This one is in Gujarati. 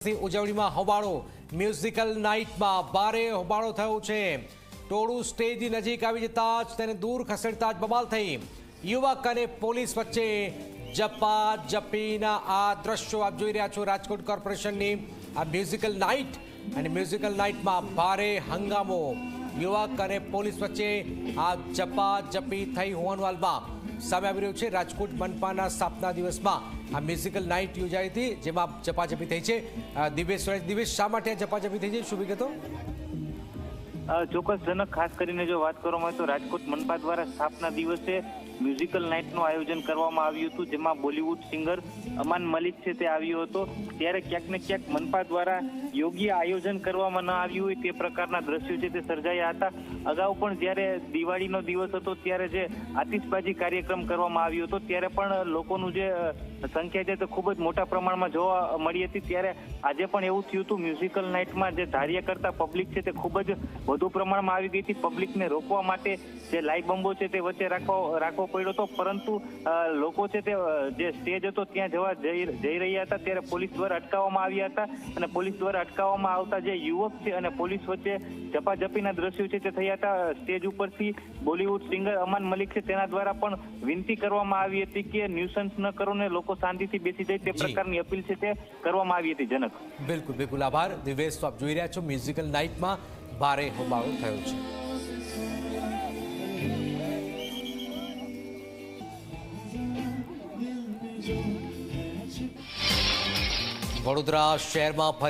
ઉજવણીમાં હોબાળો. મ્યુઝિકલ નાઇટમાં ભારે હોબાળો થયો છે. ટોળું સ્ટેજની નજીક આવી જતા જ તેને દૂર ખસેડતા જ બબાલ થઈ. યુવક અને પોલીસ વચ્ચે જપા જપીના આ દ્રશ્યો આપ જોઈ રહ્યા છો રાજકોટ કોર્પોરેશનની. આ મ્યુઝિકલ નાઇટ અને મ્યુઝિકલ નાઇટમાં ભારે હંગામો. યુવક અને પોલીસ વચ્ચે આ જપી થઈ હોવાનું હાલમાં સામે આવી રહ્યું છે. રાજકોટ મનપાના સ્થાપના દિવસમાં આ મ્યુઝિકલ નાઇટ યોજાઈ હતી, જેમાં ઝપાઝપી થઈ છે. દિવેશ દિવેશ શા માટે જપાજપી ઝપાઝપી થઈ છે? શું વિગતો? ચોક્કસજનક ખાસ કરીને જો વાત કરવામાં આવે તો રાજકોટ મનપા દ્વારા સ્થાપના દિવસે મ્યુઝિકલ નાઇટનું આયોજન કરવામાં આવ્યું હતું, જેમાં બોલિવૂડ સિંગર અમાન મલિક છે તે આવ્યો હતો. ત્યારે ક્યાંક ને ક્યાંક મનપા દ્વારા યોગ્ય આયોજન કરવામાં ન આવ્યું હોય તે પ્રકારના દ્રશ્યો છે તે સર્જાયા હતા. અગાઉ પણ જ્યારે દિવાળીનો દિવસ હતો, ત્યારે જે આતિશબાજી કાર્યક્રમ કરવામાં આવ્યો હતો, ત્યારે પણ લોકોનું જે સંખ્યા છે તે ખૂબ જ મોટા પ્રમાણમાં જોવા મળી હતી. ત્યારે આજે પણ એવું થયું હતું, મ્યુઝિકલ નાઇટમાં જે ધાર્ય કરતા પબ્લિક છે તે ખૂબ જ વધુ પ્રમાણમાં આવી ગઈ હતી. પબ્લિકને રોકવા માટે જે લાઇટ બંબો છે તે વચ્ચે રાખવો રાખવો પડ્યો હતો. પરંતુ લોકો છે તે જે સ્ટેજ હતો ત્યાં જવા જઈ જઈ રહ્યા હતા. ત્યારે પોલીસ દ્વારા અટકાવવામાં આવ્યા હતા. અને પોલીસ દ્વારા અટકાવવામાં આવતા જે યુવક છે અને પોલીસ વચ્ચે ઝપાઝપીના દ્રશ્યો છે તે થયા હતા. સ્ટેજ ઉપરથી બોલિવૂડ સિંગર અમાન મલિક છે તેના દ્વારા પણ વિનંતી કરવામાં આવી હતી કે ન્યુસન્સ ન કરો ને લોકો શાંતિથી બેસી જાય તે પ્રકારની અપીલ છે તે કરવામાં આવી હતી. જનક. બિલકુલ બિલકુલ. આભાર. દિવેશ તો આપ જોઈ રહ્યા છો મ્યુઝિકલ નાઇટમાં ભારે હોબાળો થયો છે. વડોદરા શહેરમાં